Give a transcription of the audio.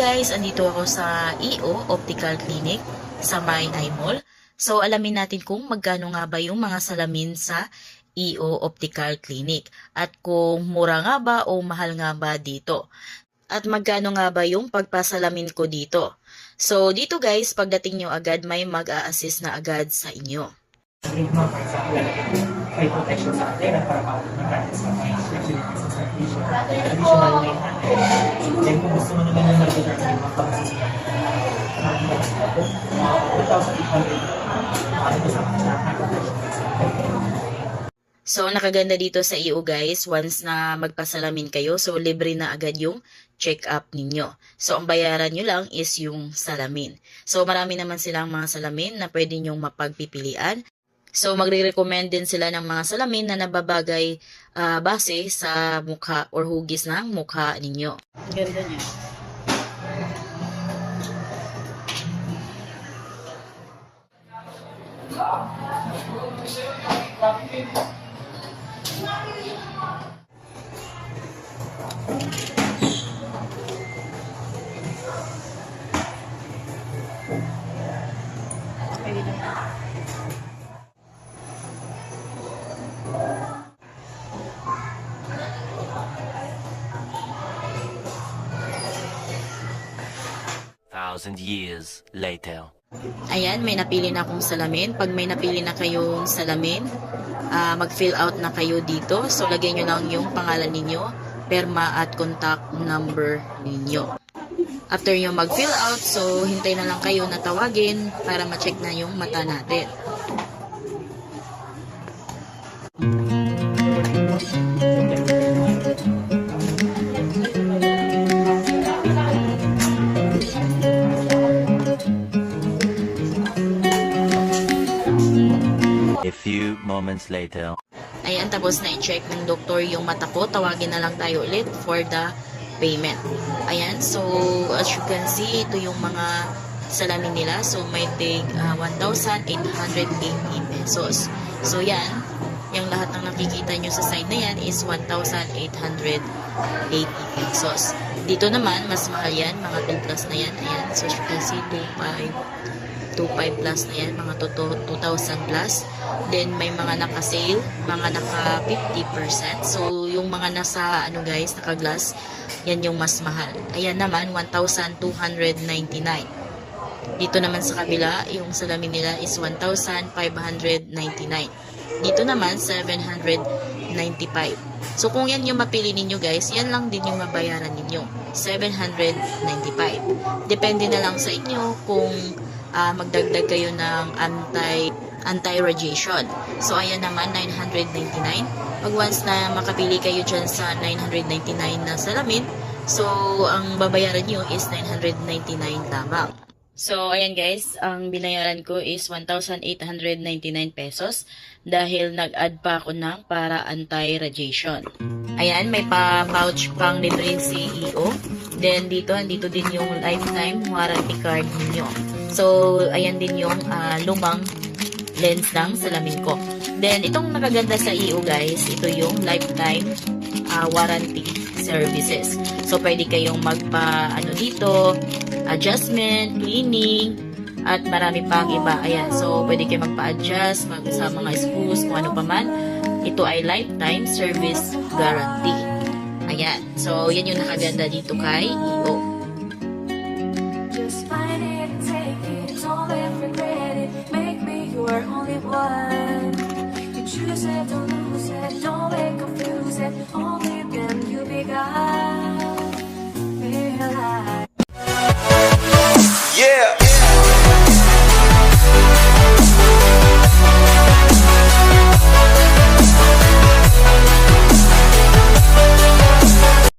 guys, andito ako sa EO Optical Clinic sa May Eye Mall. So alamin natin kung magkano nga ba yung mga salamin sa EO Optical Clinic at kung mura nga ba o mahal nga ba dito. At magkano nga ba yung pagpasalamin ko dito. So dito guys, pagdating nyo agad may mag-a-assist na agad sa inyo. May protection sa atin para paulit natin sa mga actually sa additional additional 900. Then kung gusto mo naman yung regular sa mga pag-assistant, 2,800 sa mga So, nakaganda dito sa iyo guys, once na magpasalamin kayo, so libre na agad yung check-up ninyo. So, ang bayaran nyo lang is yung salamin. So, marami naman silang mga salamin na pwede nyong mapagpipilian. So, magre-recommend din sila ng mga salamin na nababagay ah, base sa mukha or hugis ng mukha ninyo. Ganda niya. Thousand years later. Ayan, may napili na akong salamin. Pag may napili na kayong salamin, ah, mag-fill out na kayo dito. So, lagay nyo lang yung pangalan ninyo, perma at contact number ninyo. After nyo mag-fill out, so hintay na lang kayo na tawagin para ma-check na yung mata natin. A few moments later. Ayan, tapos na i-check ng doktor yung mata ko. Tawagin na lang tayo ulit for the payment. Ayan, so as you can see, ito yung mga salamin nila. So may tig ah, 1,880 pesos. So yan, yung lahat ng nakikita nyo sa side na yan is 1,880 pesos. Dito naman, mas mahal yan, mga 2 plus na yan. Ayan, so as you can see, 2,500 2.5 plus na yan, mga toto 2,000 plus. Then, may mga naka-sale, mga naka 50%. So, yung mga nasa, ano guys, naka-glass, yan yung mas mahal. Ayan naman, 1,299. Dito naman sa kabila, yung salamin nila is 1,599. Dito naman, 795. So, kung yan yung mapili ninyo guys, yan lang din yung mabayaran ninyo. 795. Depende na lang sa inyo kung ah, magdagdag kayo ng anti anti-radiation. So, ayan naman, 999. Pag once na makapili kayo dyan sa 999 na salamin, so, ang babayaran nyo is 999 lamang. So, ayan guys, ang binayaran ko is 1,899 pesos dahil nag-add pa ako ng para anti-radiation. Ayan, may pa-pouch pang libre CEO. Then, dito, andito din yung lifetime warranty card ninyo. So, ayan din yung ah, lumang lens ng salamin ko. Then, itong nakaganda sa EO guys, ito yung lifetime ah, warranty services. So, pwede kayong magpa, ano dito, adjustment, cleaning, at marami pang iba. Ayan, so pwede kayo magpa-adjust mag sa mga screws, kung ano pa. Ito ay lifetime service guarantee. Ayan, so yan yung nakaganda dito kay EO.